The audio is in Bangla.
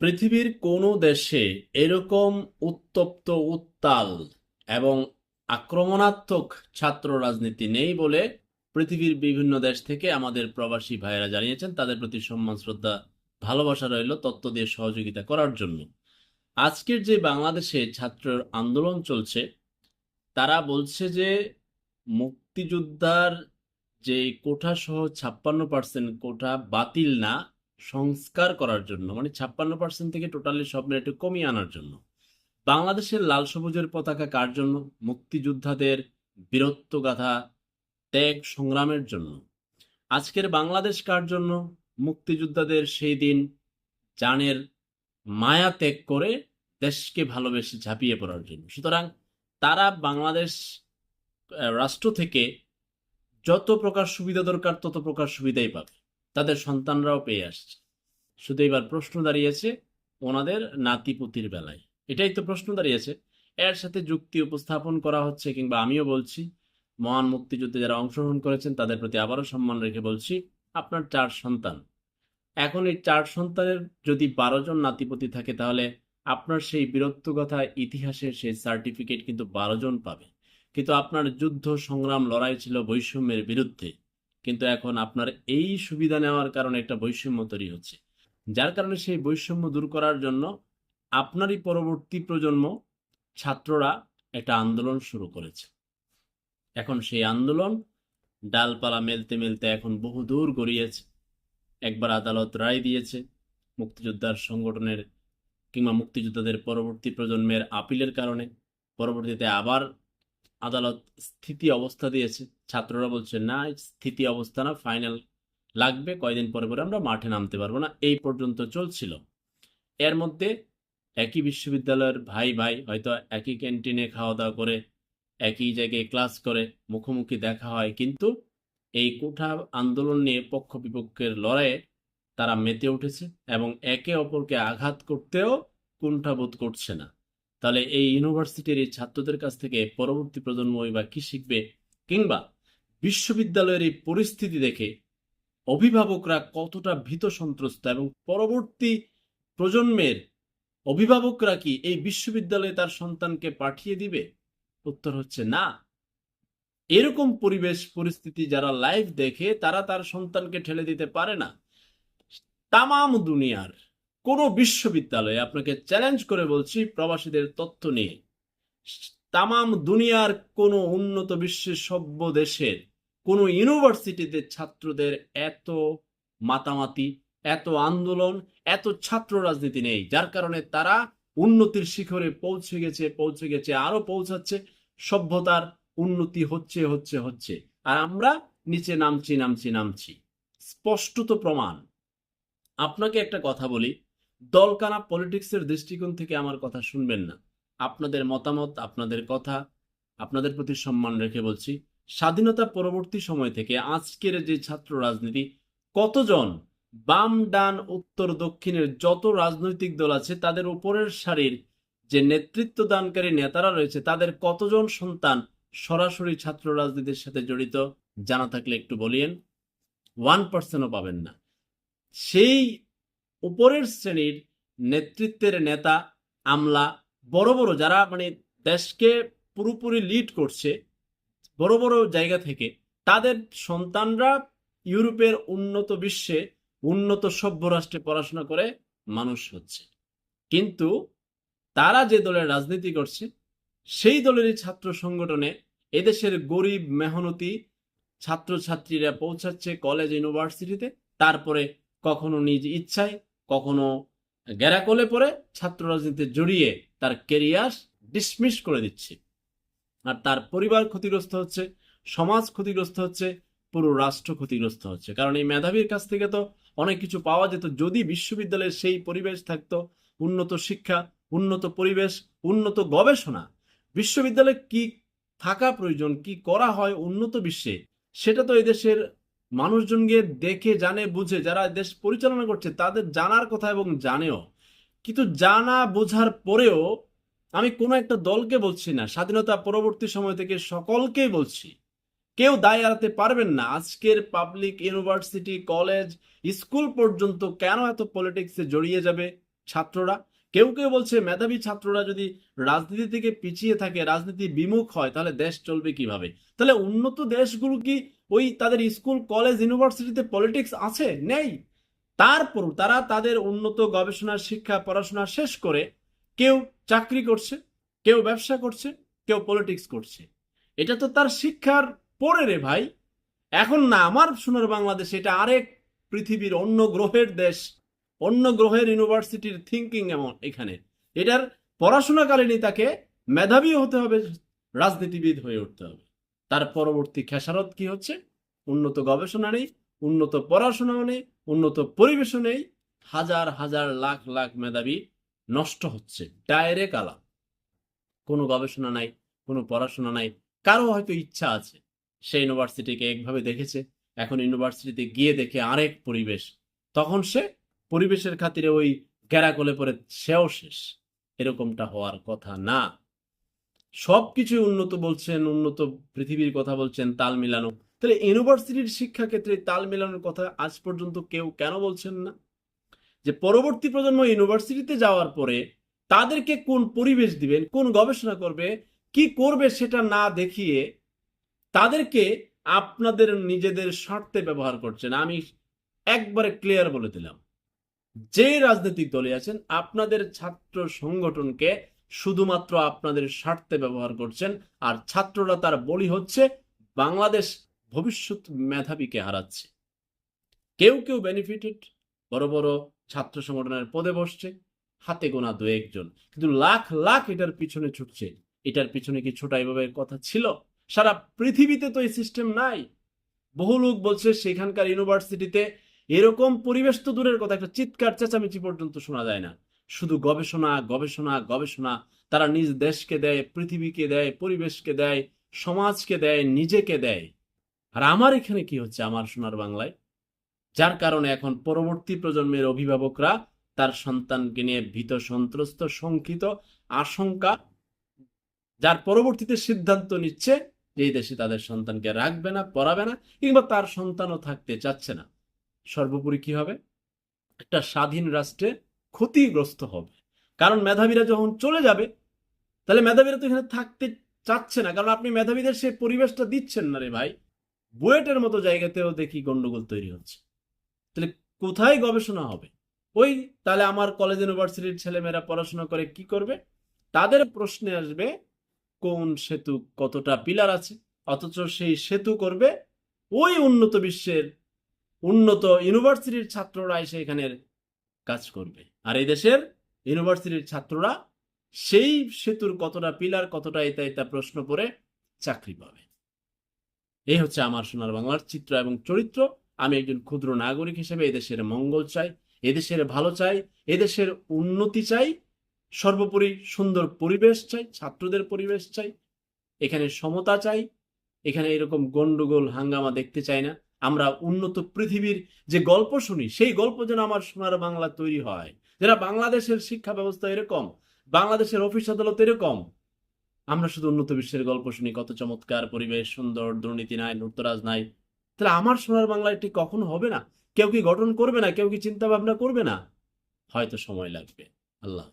পৃথিবীর কোনো দেশে এরকম উত্তপ্ত উত্তাল এবং আক্রমণাত্মক ছাত্র রাজনীতি নেই বলে পৃথিবীর বিভিন্ন দেশ থেকে আমাদের প্রবাসী ভাইয়েরা জানিয়েছেন। তাদের প্রতি সম্মান, শ্রদ্ধা, ভালোবাসা রইল তত্ত্ব দিয়ে সহযোগিতা করার জন্য। আজকের যে বাংলাদেশে ছাত্র আন্দোলন চলছে, তারা বলছে যে মুক্তিযোদ্ধার যে কোঠা সহ ছাপ্পান্ন পার্সেন্ট কোঠা বাতিল না সংস্কার করার জন্য মানে ছাপ্পান্ন পার্সেন্ট থেকে টোটালি সব একটু কমিয়ে আনার জন্য। বাংলাদেশের লাল সবুজের পতাকা কার জন্য? মুক্তিযোদ্ধাদের বীরত্ব গাথা ত্যাগ সংগ্রামের জন্য। আজকের বাংলাদেশ কার জন্য? মুক্তিযোদ্ধাদের সেই দিন জানের মায়া ত্যাগ করে দেশকে ভালোবেসে ঝাঁপিয়ে পড়ার জন্য। সুতরাং তারা বাংলাদেশ রাষ্ট্র থেকে যত প্রকার সুবিধা দরকার তত প্রকার সুবিধাই পাবে। তাদের সন্তানরাও পেয়ে আসছে। শুধু এবার প্রশ্ন দাঁড়িয়েছে ওনাদের নাতিপুতির বেলায়। এটাই তো প্রশ্ন দাঁড়িয়েছে। এর সাথে যুক্তি উপস্থাপন করা হচ্ছে কিংবা আমিও বলছি, মহান মুক্তিযুদ্ধে যারা অংশগ্রহণ করেছেন তাদের প্রতি আবারও সম্মান রেখে বলছি, আপনার চার সন্তান। এখন এই চার সন্তানের যদি বারো জন নাতিপতি থাকে তাহলে আপনার সেই বীরত্ব কথা ইতিহাসের সেই সার্টিফিকেট কিন্তু বারো জন পাবে। কিন্তু আপনার যুদ্ধ, সংগ্রাম, লড়াই ছিল বৈষম্যের বিরুদ্ধে। কিন্তু এখন আপনার এই সুবিধা নেওয়ার কারণে একটা বৈষম্য তৈরি হচ্ছে। যার কারণে সেই বৈষম্য দূর করার জন্য আপনারই পরবর্তী প্রজন্ম ছাত্ররা একটা আন্দোলন শুরু করেছে। এখন সেই আন্দোলন ডালপালা মেলতে মেলতে এখন বহু দূর গড়িয়েছে। একবার আদালত রায় দিয়েছে মুক্তিযোদ্ধার সংগঠনের কিংবা মুক্তিযোদ্ধাদের পরবর্তী প্রজন্মের আপিলের কারণে। পরবর্তীতে আবার আদালত স্থিতি অবস্থা দিয়েছে। ছাত্ররা বলছে, না, স্থিতি অবস্থা না, ফাইনাল লাগবে, কয়দিন পরে পরে আমরা মাঠে নামতে পারব না। এই পর্যন্ত চলছিল। এর মধ্যে একই বিশ্ববিদ্যালয়ের ভাই ভাই হয়তো একই ক্যান্টিনে খাওয়া দাওয়া করে, একই জায়গায় ক্লাস করে, মুখোমুখি দেখা হয়, কিন্তু এই কোঠা আন্দোলন নিয়ে পক্ষ বিপক্ষের লড়াইয়ে তারা মেতে উঠেছে এবং একে অপরকে আঘাত করতেও কুণ্ঠাবোধ করছে না। তাহলে এই ইউনিভার্সিটির এই ছাত্রদের কাছ থেকে পরবর্তী প্রজন্মই বা কি শিখবে? কিংবা বিশ্ববিদ্যালয়ের এই পরিস্থিতি দেখে অভিভাবকরা কতটা ভীত সন্ত্রস্ত এবং পরবর্তী প্রজন্মের অভিভাবকরা কি এই বিশ্ববিদ্যালয়ে তার সন্তানকে পাঠিয়ে দিবে? উত্তর হচ্ছে না। এরকম পরিবেশ, পরিস্থিতি যারা লাইভ দেখে তারা তার সন্তানকে ঠেলে দিতে পারে না। তামাম দুনিয়ার কোন বিশ্ববিদ্যালয়ে আপনাকে চ্যালেঞ্জ করে বলছি প্রবাসীদের তথ্য নিয়ে। তামাম দুনিয়ার কোন উন্নত বিশ্বের সভ্য দেশের কোন ইউনিভার্সিটিতে ছাত্রদের এত মাতামাতি, এত আন্দোলন, এত ছাত্র রাজনীতি নেই, যার কারণে তারা উন্নতির শিখরে পৌঁছে গেছে পৌঁছে গেছে, আরও পৌঁছাচ্ছে, সভ্যতার উন্নতি হচ্ছে হচ্ছে হচ্ছে। আর আমরা নিচে নামছি নামছি নামছি। স্পষ্টত প্রমাণ। আপনাকে একটা কথা বলি দলকানা পলিটিক্সের দৃষ্টিকোণ থেকে আমার কথা শুনবেন না। আপনাদের মতামত, আপনাদের কথা, আপনাদের প্রতি সম্মান রেখে বলছি, স্বাধীনতা পরবর্তী সময় থেকে আজকের যে ছাত্র রাজনীতি, কতজন বাম, ডান, উত্তর, দক্ষিণের যত রাজনৈতিক দল আছে, তাদের উপরের সারির যে নেতৃত্ব দানকারী নেতারা রয়েছে, তাদের কতজন সন্তান সরাসরি ছাত্র রাজনীতির সাথে জড়িত, জানা থাকলে একটু বলিয়েন। ওয়ান পার্সেন্টও পাবেন না। সেই উপরের শ্রেণির নেতৃত্বের নেতা, আমলা, বড় বড় যারা মানে দেশকে পুরোপুরি লিড করছে, বড় বড় জায়গা থেকে, তাদের সন্তানরা ইউরোপের উন্নত বিশ্বে উন্নত সভ্য রাষ্ট্রে পড়াশোনা করে মানুষ হচ্ছে। কিন্তু তারা যে দলের রাজনীতি করছে, সেই দলেরই ছাত্র সংগঠনে এদেশের গরিব, মেহনতি ছাত্রছাত্রীরা পৌঁছাচ্ছে কলেজ ইউনিভার্সিটিতে তারপরে কখনো নিজ ইচ্ছায় কখনো গ্যারাকলে পরে ছাত্র রাজনীতিতে জড়িয়ে তার কেরিয়ার ডিসমিস করে দিচ্ছে। আর তার পরিবার ক্ষতিগ্রস্ত হচ্ছে, সমাজ ক্ষতিগ্রস্ত হচ্ছে, পুরো রাষ্ট্র ক্ষতিগ্রস্ত হচ্ছে। কারণ এই মেধাবীর কাছ থেকে তো অনেক কিছু পাওয়া যেত। যদি বিশ্ববিদ্যালয়ের সেই পরিবেশ থাকতো, উন্নত শিক্ষা, উন্নত পরিবেশ, উন্নত গবেষণা, বিশ্ববিদ্যালয়ে কি থাকা প্রয়োজন, কি করা হয় উন্নত বিশ্বে, সেটা তো এদেশের মানুষজনকে দেখে, জানে, বুঝে, যারা দেশ পরিচালনা করছে, তাদের জানার কথা এবং জানেও। কিন্তু জানা বোঝার পরেও আমি কোনো একটা দলকে বলছি না, স্বাধীনতা পরবর্তী সময় থেকে সকলকেই বলছি। কেউ দায় এড়াতে পারবেন না, আজকের পাবলিক ইউনিভার্সিটি, কলেজ, স্কুল পর্যন্ত কেন এত পলিটিক্সে জড়িয়ে যাবে ছাত্ররা? কেউ কেউ বলছে মেধাবী ছাত্ররা যদি রাজনীতি থেকে পিছিয়ে থাকে, রাজনীতি বিমুখ হয়, তাহলে দেশ চলবে কীভাবে? তাহলে উন্নত দেশগুলো কি ওই তাদের স্কুল, কলেজ, ইউনিভার্সিটিতে পলিটিক্স আছে? নেই। তারপর তারা তাদের উন্নত গবেষণা, শিক্ষা, পড়াশোনা শেষ করে কেউ চাকরি করছে, কেউ ব্যবসা করছে, কেউ পলিটিক্স করছে। এটা তো তার শিক্ষার পরে রে ভাই। এখন না, আমার সোনার বাংলাদেশ, এটা আরেক পৃথিবীর অন্য গ্রহের দেশ। অন্য গ্রহের ইউনিভার্সিটির থিঙ্কিং এমন এখানে। এটার পড়াশোনাকালীনই তাকে মেধাবী হতে হবে, রাজনীতিবিদ হয়ে উঠতে হবে। তার পরবর্তী খেসারত কি হচ্ছে? উন্নত গবেষণা নেই, উন্নত পড়াশোনাও নেই, উন্নত পরিবেশও নেই। হাজার হাজার লাখ লাখ মেধাবী নষ্ট হচ্ছে, ডাইরেক্ট আলাপ। কোনো গবেষণা নাই, কোনো পড়াশোনা নাই, কারও হয়তো ইচ্ছা আছে। সে ইউনিভার্সিটিকে একভাবে দেখেছে, এখন ইউনিভার্সিটিতে গিয়ে দেখে আরেক পরিবেশ। তখন সে পরিবেশের খাতিরে ওই গ্যারাকলে পরে সেও শেষ। এরকমটা হওয়ার কথা না। সব কিছু উন্নত বলছেন, উন্নত পৃথিবীর কথা বলছেন তাল মিলানো। তাহলে ইউনিভার্সিটির শিক্ষা ক্ষেত্রে তাল মেলানোর কথা আজ পর্যন্ত কেউ কেন বলছেন না? যে পরবর্তী প্রজন্ম ইউনিভার্সিটিতে যাওয়ার পরে তাদেরকে কোন পরিবেশ দিবেন, কোন গবেষণা করবে, কি করবে সেটা না দেখিয়ে তাদেরকে আপনাদের নিজেদের স্বার্থে ব্যবহার করছেন। আমি একবারে ক্লিয়ার বলে দিলাম। যে রাজনৈতিক দলে আছেন, আপনাদের ছাত্র সংগঠনকে শুধুমাত্র আপনাদের স্বার্থে ব্যবহার করছেন, আর ছাত্ররা তার বলি হচ্ছে, বাংলাদেশ ভবিষ্যৎ মেধাবীকে হারাচ্ছে। কেউ কেউ বেনিফিটেড বড় বড় ছাত্র সংগঠনের পদে বসছে, হাতে গোনা দু একজন। কিন্তু লাখ লাখ এটার পিছনে ছুটছে। এটার পিছনে কি ছোটা এভাবে কথা ছিল? সারা পৃথিবীতে তো এই সিস্টেম নাই। বহু লোক বলছে সেখানকার ইউনিভার্সিটিতে এরকম পরিবেশ তো দূরের কথা, একটা চিৎকার চেঁচামেচি পর্যন্ত শোনা যায় না। শুধু গবেষণা গবেষণা গবেষণা, তারা নিজ দেশকে দেয়, পৃথিবীকে দেয়, পরিবেশকে দেয়, সমাজকে দেয়, নিজেকে দেয়। আর আমার এখানে কি হচ্ছে আমার সোনার বাংলায়? যার কারণে এখন পরবর্তী প্রজন্মের অভিভাবকরা তার সন্তানকে নিয়ে ভীত, সন্ত্রস্ত, শঙ্কিত, আশঙ্কা, যার পরবর্তীতে সিদ্ধান্ত নিচ্ছে যে এই দেশে তাদের সন্তানকে রাখবে না, পড়াবে না, কিংবা তার সন্তানও থাকতে চাচ্ছে না। সর্বোপরি কি হবে? একটা স্বাধীন রাষ্ট্রে ক্ষতিগ্রস্ত হবে। কারণ মেধাবীরা যখন চলে যাবে, তাহলে মেধাবীরা তো এখানে থাকতে চাচ্ছে না। কারণ আপনি মেধাবীদের সেই পরিবেশটা দিচ্ছেন না রে ভাই। বুয়েটের মতো জায়গাতেও দেখি গন্ডগোল তৈরি হচ্ছে। তাহলে কোথায় গবেষণা হবে? ওই তাহলে আমার কলেজ ইউনিভার্সিটির ছেলেমেয়েরা পড়াশোনা করে কি করবে? তাদের প্রশ্নে আসবে, কোন সেতু কতটা পিলার আছে? অথচ সেই সেতু করবে ওই উন্নত বিশ্বের উন্নত ইউনিভার্সিটির ছাত্ররা এসে এখানের কাজ করবে। আর এই দেশের ইউনিভার্সিটির ছাত্ররা সেই সেতুর কতটা পিলার, কতটা এটা এটা প্রশ্ন করে চাকরি পাবে। এই হচ্ছে আমার সোনার বাংলার চিত্র এবং চরিত্র। আমি একজন ক্ষুদ্র নাগরিক হিসেবে এদেশের মঙ্গল চাই এদেশের ভালো চাই এদেশের উন্নতি চাই, সর্বোপরি সুন্দর পরিবেশ চাই, ছাত্রদের পরিবেশ চাই, এখানে সমতা চাই, এখানে এরকম গন্ডগোল, হাঙ্গামা দেখতে চাই না। আমরা উন্নত পৃথিবীর যে গল্প শুনি, সেই গল্প যেন আমার সোনার বাংলা তৈরি হয়। যেটা বাংলাদেশের শিক্ষা ব্যবস্থা এরকম, বাংলাদেশের অফিস আদালত এরকম, আমরা শুধু উন্নত বিশ্বের গল্প শুনি, কত চমৎকার পরিবেশ, সুন্দর, দুর্নীতি নাই, লুটতরাজ নাই। তাহলে আমার সোনার বাংলা এটি কখনো হবে না? কেউ কি গঠন করবে না? কেউ কি চিন্তা ভাবনা করবে না? হয়তো সময় লাগবে। আল্লাহ